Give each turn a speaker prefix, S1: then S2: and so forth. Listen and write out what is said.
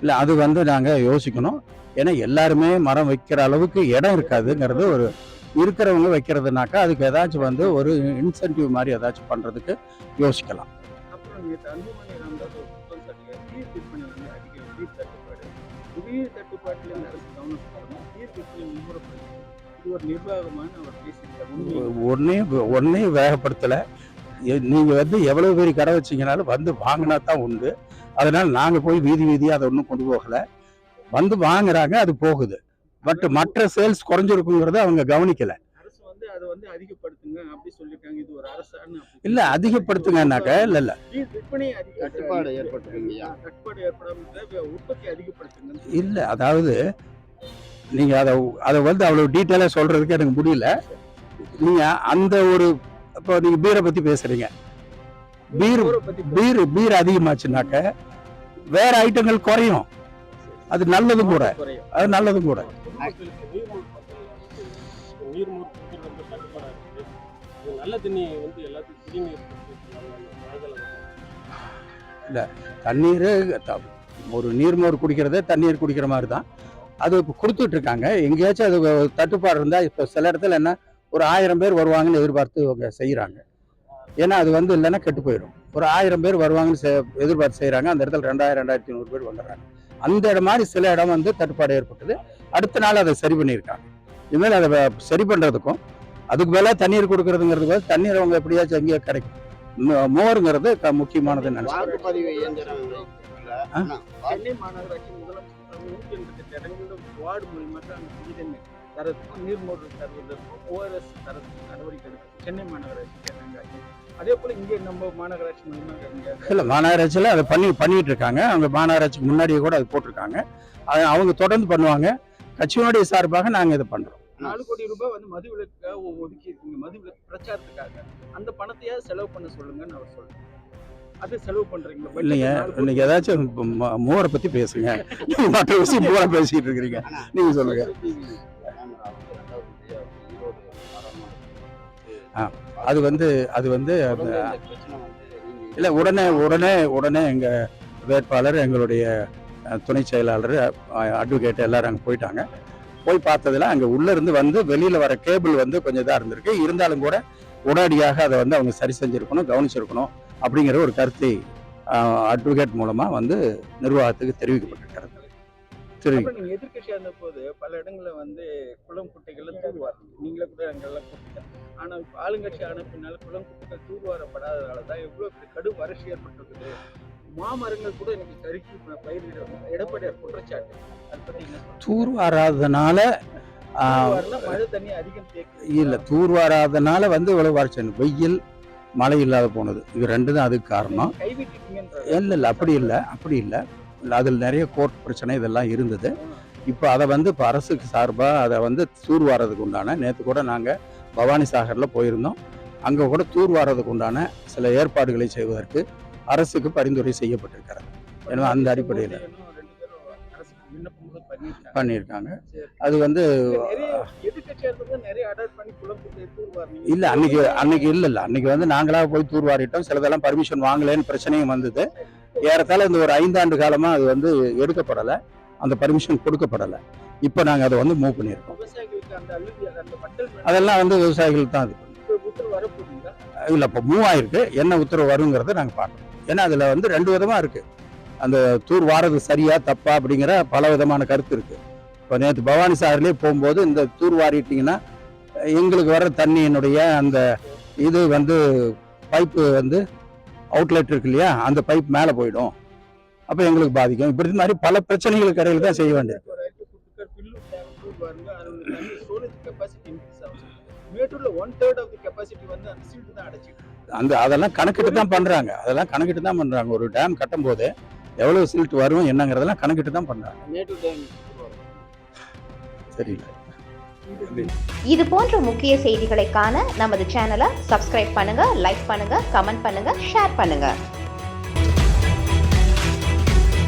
S1: இல்லை அது வந்து நாங்கள் யோசிக்கணும். ஏன்னா எல்லாருமே மரம் வைக்கிற அளவுக்கு இடம் இருக்காதுங்கிறது ஒரு இருக்கிறவங்க வைக்கிறதுனாக்கா அதுக்கு ஏதாச்சும் வந்து ஒரு இன்சென்டிவ் மாதிரி ஏதாச்சும் பண்ணுறதுக்கு யோசிக்கலாம்.
S2: நேற்று அன்புமணி ராமதாஸ் ஒரு புத்தகம் சாட்டிய நீர் விற்பனை வந்து அதிக நீர் தட்டுப்பாடு. நீர் தட்டுப்பாட்டில் இந்த அரசு கவனம் செலுத்தணும் நீர் விற்பனை மும்முரப்படுத்தி இது ஒரு நிர்வாகமான அவர் பேசியிருக்கார் உண்மை
S1: ஒன்றே வேகப்படுத்தலை. நீங்கள் வந்து எவ்வளோ பெரிய கடை வச்சீங்கனாலும் வந்து வாங்கினா தான் உண்டு. அதனால் நாங்கள் போய் வீதி வீதியாக அதை ஒன்றும் கொண்டு போகலை. வந்து வாங்குறாங்க அது போகுது. பட் மற்ற சேல்ஸ் குறைஞ்சிருக்குங்கிறத அவங்க கவனிக்கலை.
S2: அதை வந்து அதிகப்படுத்துங்க அப்படி சொல்லியிருக்காங்க. இது ஒரு அரசான்னு
S1: இல்ல அதிகப்படுத்துங்கன்னாக்க இல்ல இல்ல.
S2: விற்பனை
S3: ஏற்பட்டிருக்கு இல்லையா?
S2: தட்டுப்பாடு ஏற்படாம உற்பத்தி அதிகப்படுத்துங்க
S1: இல்ல அதாவது நீங்க அதை அதை வந்து அவ்வளவு டீட்டெயிலாக சொல்றதுக்கு எனக்கு முடியல. நீங்க அந்த ஒரு இப்போ நீங்க பீரை பத்தி பேசுறீங்க. பீர் பீர் பீர் அதிகமாச்சுனாக்க வேற ஐட்டங்கள் குறையும். அது நல்லதும் கூட.
S2: குறையும்.
S1: அது நல்லதும் கூட.
S4: நல்ல தண்ணி வந்து எல்லாத்துக்கும் குடிநீர்
S1: தண்ணீர் த- ஒரு நீர்மோர் குடிக்கிறதே தண்ணீர் குடிக்கிற மாதிரி தான் அது இப்போ கொடுத்துட்ருக்காங்க. எங்கேயாச்சும் அது தட்டுப்பாடு இருந்தால் இப்போ சில இடத்துல என்ன ஒரு ஆயிரம் பேர் வருவாங்கன்னு எதிர்பார்த்து அவங்க செய்கிறாங்க ஏன்னா அது வந்து இல்லைன்னா கெட்டு போயிடும் ஒரு ஆயிரம் பேர் வருவாங்கன்னு எதிர்பார்த்து செய்கிறாங்க அந்த இடத்துல ரெண்டாயிரம் ரெண்டாயிரத்தி நூறு பேர் வந்துடுறாங்க. அந்த இடம் மாதிரி சில இடம் வந்து தட்டுப்பாடு ஏற்பட்டது. அடுத்த நாள் அதை சரி பண்ணியிருக்காங்க. இனிமேல் அதை சரி பண்ணுறதுக்கும் அதுக்கு மேலே தண்ணீர் கொடுக்கறதுங்கிறது தண்ணீர் அவங்க எப்படியாச்சும் எங்கேயோ கிடைக்கும். மோருங்கிறது
S2: மாநகராட்சி அந்த நீரின் தரத்துக்கும் நீர்மோர் தருவதற்கும் ஓஆர்எஸ் தரத்துக்கும் நடவடிக்கை எடுக்கும் சென்னை மாநகராட்சி கேட்டாங்க அதே போல இங்கே நம்ம மாநகராட்சி மூலியமாக இங்கே
S1: இல்லை மாநகராட்சியில் அதை பண்ணி பண்ணிட்டு இருக்காங்க. அவங்க மாநகராட்சிக்கு முன்னாடியே கூட அது போட்டிருக்காங்க. அது அவங்க தொடர்ந்து பண்ணுவாங்க. கட்சியினுடைய சார்பாக நாங்கள் இதை பண்ணுறோம்
S2: நாலு கோடி ரூபாய் வந்து மது விலக்காக ஒதுக்கி இருக்கீங்க மது விலக்கு பிரச்சாரத்துக்காக. அந்த பணத்தையாவது செலவு பண்ண சொல்லுங்கன்னு அவர் சொல்றேன் அது செலவு பண்றீங்க
S1: இல்லைங்க இன்னைக்கு ஏதாச்சும் மோரை பற்றி பேசுங்க. நீங்க மற்ற விஷயம் மோரை பேசிட்டு இருக்கிறீங்க. நீங்கள் சொல்லுங்க. அது வந்து அது வந்து
S3: நீங்க
S1: இல்லை உடனே உடனே உடனே எங்கள் வேட்பாளர் எங்களுடைய துணை செயலாளர் அட்வொகேட் எல்லாரும் அங்கே போயிட்டாங்க. போய் பார்த்ததுல அங்கே உள்ளே இருந்து வந்து வெளியில் வர கேபிள் வந்து கொஞ்சம் இதாக இருந்திருக்கு. இருந்தாலும் கூட உடனடியாக அதை வந்து அவங்க சரி செஞ்சுருக்கணும் கவனிச்சிருக்கணும் அப்படிங்கிற ஒரு கருத்தை அட்வொகேட் மூலமாக வந்து நிர்வாகத்துக்கு தெரிவிக்கப்பட்டிருக்கிறது. தெரிவி
S2: அப்புறம் நீங்க இருந்த போது பல இடங்கள்ல வந்து குளம் குட்டைகள்ல தூர்வாரணும் நீங்களே கூட அங்கெல்லாம் கூப்பிட்டு ஆனா ஆளுங்கட்சி ஆன பின்னால குளம் குட்டைகள் தூர்வாரப்படாததால தான் எவ்வளவு கடும் வறட்சி ஏற்பட்டிருக்குது. மாமரங்கள் கூட இன்னைக்கு கருக்கி பயிரிட எடப்பாடியார் குற்றச்சாட்டு?
S1: தூர் வராதனால
S2: மழை தண்ணி அதிகம்
S1: இல்லை தூர் வராதனால வந்து இவ்வளோ வறட்சி வெயில் மழை இல்லாத போனது. இது ரெண்டு தான் அதுக்கு காரணம். இல்லை இல்லை அப்படி இல்லை அப்படி இல்லை. அதில் நிறைய கோர்ட் பிரச்சனை இதெல்லாம் இருந்தது. இப்போ அதை வந்து இப்போ அரசுக்கு சார்பாக அதை வந்து தூர்வாரதுக்கு உண்டான நேற்று கூட நாங்கள் பவானி சாகரில் போயிருந்தோம். அங்கே கூட தூர்வாரதுக்கு உண்டான சில ஏற்பாடுகளை செய்வதற்கு அரசுக்கு பரிந்துரை செய்யப்பட்டிருக்கிறது. எனவே அந்த அடிப்படையில்
S2: பண்ணியிருக்காங்க.
S1: அது வந்து இல்லை அன்னைக்கு அன்னைக்கு இல்லை இல்லை. அன்னைக்கு வந்து நாங்களாக போய் தூர்வாரிட்டோம் சிலதெல்லாம் பர்மிஷன் வாங்கலைன்னு பிரச்சனையும் வந்தது. ஏறத்தாழ இந்த ஒரு ஐந்தாண்டு காலமாக அது வந்து எடுக்கப்படலை. அந்த பர்மிஷன் கொடுக்கப்படலை. இப்போ நாங்கள் அதை வந்து மூவ் பண்ணியிருக்கோம்.
S2: மண்டல்
S1: அதெல்லாம் வந்து விவசாயிகள் தான் அது. இல்லை இப்போ மூவ் ஆயிருக்கு. என்ன உத்தரவு வருங்கிறத நாங்கள் பார்க்கணும் ஏன்னா அதில் வந்து ரெண்டு விதமாக இருக்குது அந்த தூர் வாரது சரியா தப்பா அப்படிங்கிற பல விதமான கருத்து இருக்குது இப்போ நேற்று பவானி சாகர்லேயே போகும்போது இந்த தூர் வாரிட்டிங்கன்னா எங்களுக்கு வர தண்ணியினுடைய அந்த இது வந்து பைப்பு வந்து அவுட்லெட் இருக்கு இல்லையா அந்த பைப் மேலே போயிடும். அப்போ எங்களுக்கு பாதிக்கும். இப்படி மாதிரி பல பிரச்சனைகளுக்கு இடையில தான் செய்ய வேண்டியது.
S2: மேட்டூர்ல one third of the capacity வந்து அந்த சீல்டு தான் அடைச்சிட்டு
S1: அந்த அதெல்லாம் கணக்கிட்டு தான் பண்றாங்க. அதெல்லாம் கணக்கிட்டு தான் பண்றாங்க. ஒரு டேம் கட்டும் போது எவ்வளவு சில்ட் வரும் என்னங்கிறதெல்லாம் கணக்கிட்டு தான் பண்றாங்க. தெரியல
S5: இது போன்ற முக்கிய செய்திகளை காண நமது சேனலை சப்ஸ்கிரைப் பண்ணுங்க லைக் பண்ணுங்க கமெண்ட் பண்ணுங்க ஷேர் பண்ணுங்க.